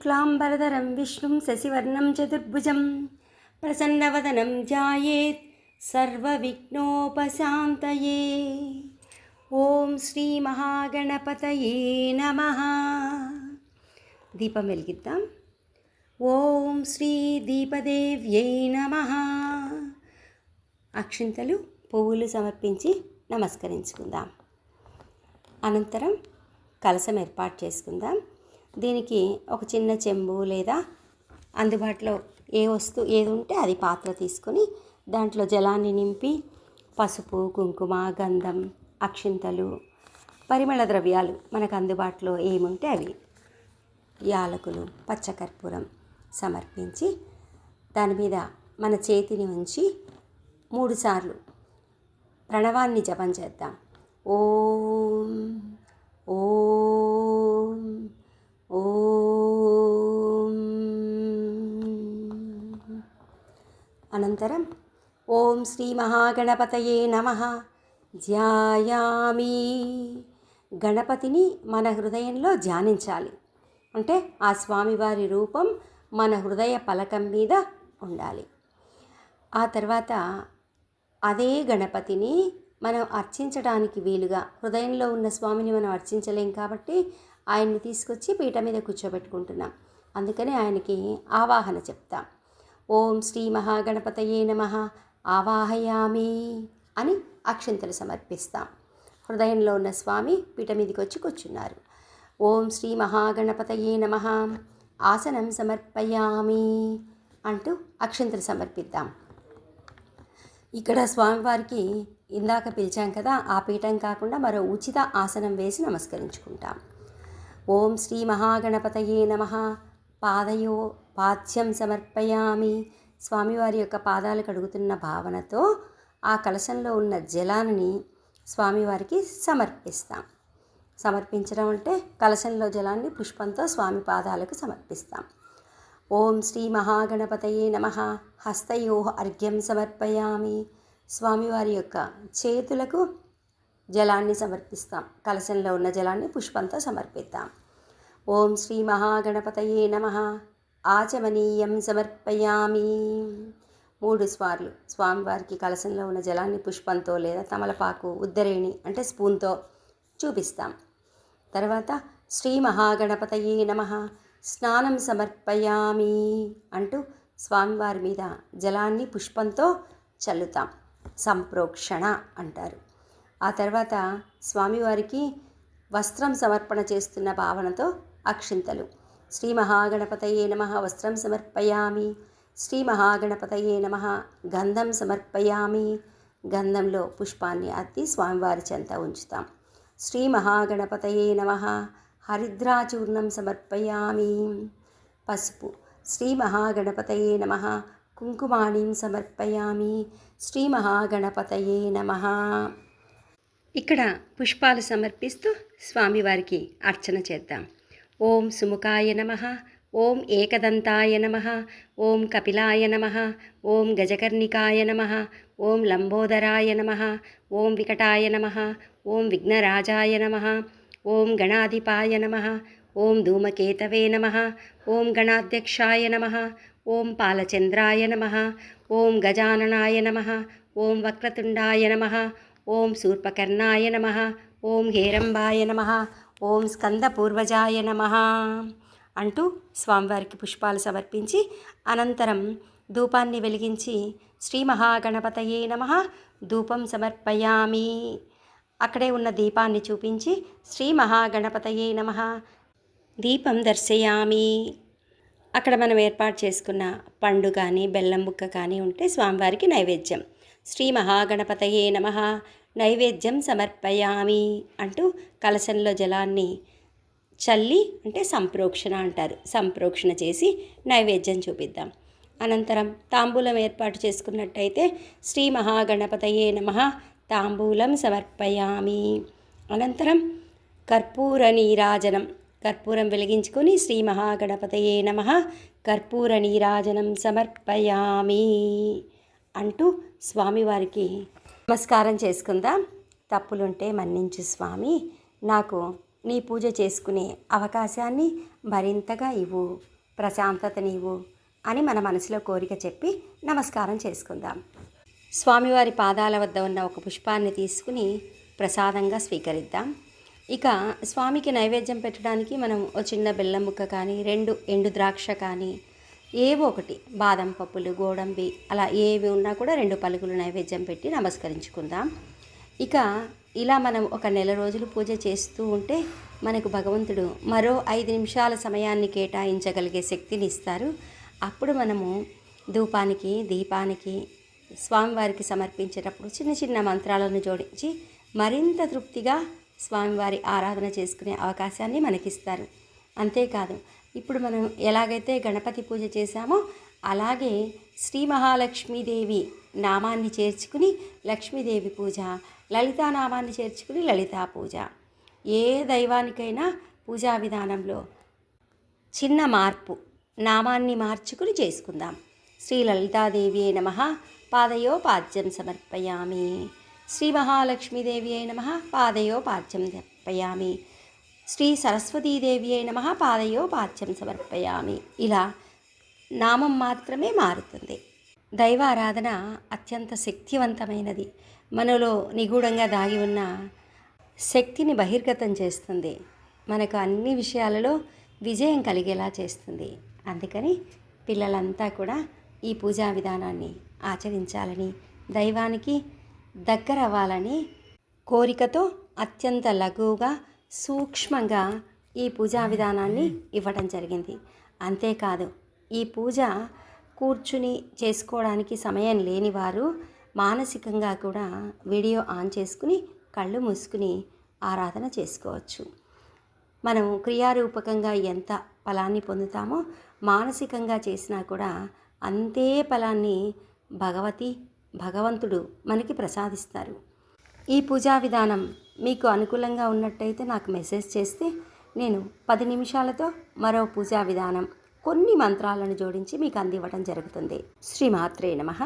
శుక్లాంబరధరం విష్ణుం శశివర్ణం చతుర్భుజం ప్రసన్నవదనం ధ్యాయేత్ సర్వవిఘ్నోపశాంతయే ఓం శ్రీ మహాగణపతయే నమ దీపం వెలిగిద్దాం। ఓం శ్రీ దీపదేవ్యై నమ అక్షింతలు పువ్వులు సమర్పించి నమస్కరించుకుందాం। అనంతరం కలసం ఏర్పాటు చేసుకుందాం। దీనికి ఒక చిన్న చెంబు లేదా అందుబాటులో ఏ వస్తువు ఏది ఉంటే అది పాత్ర తీసుకొని దాంట్లో జలాన్ని నింపి పసుపు కుంకుమ గంధం అక్షింతలు పరిమళ ద్రవ్యాలు మనకు అందుబాటులో ఏముంటే అవి. యాలకులు పచ్చకర్పూరం సమర్పించి దాని మీద మన చేతిని ఉంచి మూడుసార్లు ప్రణవాన్ని జపం చేద్దాం. ఓ ఓం అనంతరం ఓం శ్రీ మహాగణపతయే నమ. ధ్యాయామి. గణపతిని మన హృదయంలో ధ్యానించాలి. అంటే ఆ స్వామివారి రూపం మన హృదయ పలకం మీద ఉండాలి. ఆ తర్వాత అదే గణపతిని మనం అర్చించడానికి వీలుగా హృదయంలో ఉన్న స్వామిని మనం అర్చించలేం కాబట్టి ఆయన్ని తీసుకొచ్చి పీట మీద కూర్చోబెట్టుకుంటున్నాం. అందుకని ఆయనకి ఆవాహన చెప్తాం. ఓం శ్రీ మహాగణపతయే నమ. ఆవాహయామి అని అక్షంతలు సమర్పిస్తాం. హృదయంలో ఉన్న స్వామి పీట మీదకి వచ్చి కూర్చున్నారు. ఓం శ్రీ మహాగణపతయే నమ. ఆసనం సమర్పయామి అంటూ అక్షంతలు సమర్పిద్దాం. ఇక్కడ స్వామివారికి ఇందాక పిలిచాం కదా ఆ పీఠం కాకుండా మరో ఉచిత ఆసనం వేసి నమస్కరించుకుంటాం. ఓం శ్రీ మహాగణపతయే నమ. పాదయో పాద్యం సమర్పయామి. స్వామివారి యొక్క పాదాలు కడుగుతున్న భావనతో ఆ కలశంలో ఉన్న జలాన్ని స్వామివారికి సమర్పిస్తాం. సమర్పించడం అంటే కలశంలో జలాన్ని పుష్పంతో స్వామి పాదాలకు సమర్పిస్తాం. ఓం శ్రీ మహాగణపతయే నమ. హస్తయో అర్ఘ్యం సమర్పయామి. స్వామివారి యొక్క చేతులకు జలాన్ని సమర్పిస్తాం. కలశంలో ఉన్న జలాన్ని పుష్పంతో సమర్పిస్తాం ఓం శ్రీ మహాగణపతయే నమ. ఆచమనీయం సమర్పయామి. మూడు స్వార్లు. స్వామివారికి కలశంలో ఉన్న జలాన్ని పుష్పంతో లేదా తమలపాకు ఉద్దరేణి అంటే స్పూన్తో చూపిస్తాం. తర్వాత శ్రీ మహాగణపతయే నమ. స్నానం సమర్పయామి అంటూ స్వామివారి మీద జలాన్ని పుష్పంతో చల్లుతాం. సంప్రోక్షణ అంటారు. ఆ తర్వాత స్వామివారికి వస్త్రం సమర్పణ చేస్తున్న భావనతో అక్షింతలు. శ్రీమహాగణపతయే నమ వస్త్రం సమర్పయామి శ్రీమహాగణపతయే నమ గంధం సమర్పయామి గంధంలో పుష్పాన్ని అత్తి స్వామివారి చెంత ఉంచుతాం శ్రీ మహాగణపతయే నమ హరిద్రాచూర్ణం సమర్పయామి పసుపు శ్రీ మహాగణపతయే నమ కుంకుమాణిం సమర్పయామి శ్రీ మహాగణపతయే నమ ఇక్కడ పుష్పాలు సమర్పిస్తూ స్వామివారికి అర్చన చేద్దాం. ఓం సుముఖాయ నమ ఓం ఏకదంతాయ నమ ఓం కపిలాయ నమ ఓం గజకర్ణికాయ నమ ఓం లంబోదరాయ నమ ఓం వికటాయ నమ ఓం విఘ్నరాజాయ నమ ఓం గణాధిపాయ నమ ఓం ధూమకేతవే నమ ఓం గణాధ్యక్షాయ నమ ఓం పాలచంద్రాయ నమ ఓం గజాననాయ నమ ఓం వక్రతుండాయ నమ ఓం శూర్పకర్ణాయ నమ ఓం హేరంబాయ నమ ఓం స్కంద పూర్వజాయ నమ అంటూ స్వామివారికి పుష్పాలు సమర్పించి అనంతరం ధూపాన్ని వెలిగించి శ్రీ మహాగణపతయే నమ ధూపం సమర్పయామి. అక్కడే ఉన్న దీపాన్ని చూపించి శ్రీ మహాగణపతయే నమ దీపం దర్శయామి. అక్కడ మనం ఏర్పాటు చేసుకున్న పండు కానీ బెల్లం ముక్క కానీ ఉంటే స్వామివారికి నైవేద్యం. శ్రీ మహాగణపతయే నమ నైవేద్యం సమర్పయామి అంటూ కలశంలో జలాన్ని చల్లి అంటే సంప్రోక్షణ అంటారు. సంప్రోక్షణ చేసి నైవేద్యం చూపిద్దాం. అనంతరం తాంబూలం ఏర్పాటు చేసుకున్నట్టయితే శ్రీ మహాగణపతయే నమ తాంబూలం సమర్పయామి. అనంతరం కర్పూర నీరాజనం కర్పూరం వెలిగించుకొని శ్రీ మహాగణపతయే నమ కర్పూర నీరాజనం సమర్పయామి అంటూ స్వామివారికి నమస్కారం చేసుకుందాం. తప్పులుంటే మన్నించు స్వామి. నాకు నీ పూజ చేసుకునే అవకాశాన్ని మరింతగా ఇవ్వు ప్రశాంతతనివ్వు అని మన మనసులో కోరిక చెప్పి నమస్కారం చేసుకుందాం. స్వామివారి పాదాల వద్ద ఉన్న ఒక పుష్పాన్ని తీసుకుని ప్రసాదంగా స్వీకరిద్దాం. ఇక స్వామికి నైవేద్యం పెట్టడానికి మనం ఓ చిన్న బెల్లం ముక్క కానీ రెండు ఎండు ద్రాక్ష కానీ ఏవో ఒకటి. బాదం పప్పులు గోడంబి అలా ఏవి ఉన్నా కూడా రెండు పలుకులు నైవేద్యం పెట్టి నమస్కరించుకుందాం. ఇక ఇలా మనం ఒక నెల రోజులు పూజ చేస్తూ ఉంటే మనకు భగవంతుడు మరో ఐదు నిమిషాల సమయాన్ని కేటాయించగలిగే శక్తిని ఇస్తారు. అప్పుడు మనము ధూపానికి దీపానికి స్వామివారికి సమర్పించేటప్పుడు చిన్న చిన్న మంత్రాలను జోడించి మరింత తృప్తిగా స్వామివారి ఆరాధన చేసుకునే అవకాశాన్ని మనకిస్తారు. అంతేకాదు ఇప్పుడు మనం ఎలాగైతే గణపతి పూజ చేశామో అలాగే శ్రీ మహాలక్ష్మీదేవి నామాన్ని చేర్చుకుని లక్ష్మీదేవి పూజ లలితా నామాన్ని చేర్చుకుని లలితా పూజ. ఏ దైవానికైనా పూజా విధానంలో చిన్న మార్పు నామాన్ని మార్చుకుని చేసుకుందాం. శ్రీ లలితాదేవి నమ పాదయో పాద్యం సమర్పయామి. శ్రీ మహాలక్ష్మీదేవి నమ పాదయో పాద్యం సమర్పయామి. శ్రీ సరస్వతీదేవి అయిన మహాపాదయో పాద్యం సమర్పయామి. ఇలా నామం మాత్రమే మారుతుంది. దైవారాధన అత్యంత శక్తివంతమైనది. మనలో నిగూఢంగా దాగి ఉన్న శక్తిని బహిర్గతం చేస్తుంది. మనకు అన్ని విషయాలలో విజయం కలిగేలా చేస్తుంది. అందుకని పిల్లలంతా కూడా ఈ పూజా విధానాన్ని ఆచరించాలని దైవానికి దగ్గర అవ్వాలని కోరికతో అత్యంత లఘువుగా సూక్ష్మంగా ఈ పూజా విధానాన్ని ఇవ్వడం జరిగింది. అంతేకాదు ఈ పూజ కూర్చుని చేసుకోవడానికి సమయం లేని వారు మానసికంగా కూడా వీడియో ఆన్ చేసుకుని కళ్ళు మూసుకుని ఆరాధన చేసుకోవచ్చు. మనం క్రియారూపకంగా ఎంత ఫలాన్ని పొందుతామో మానసికంగా చేసినా కూడా అంతే ఫలాన్ని భగవతి భగవంతుడు మనకి ప్రసాదిస్తారు. ఈ పూజా విధానం మీకు అనుకూలంగా ఉన్నట్టయితే నాకు మెసేజ్ చేస్తే నేను పది నిమిషాలతో మరో పూజా విధానం కొన్ని మంత్రాలను జోడించి మీకు అందివ్వడం జరుగుతుంది. శ్రీమాత్రే నమః.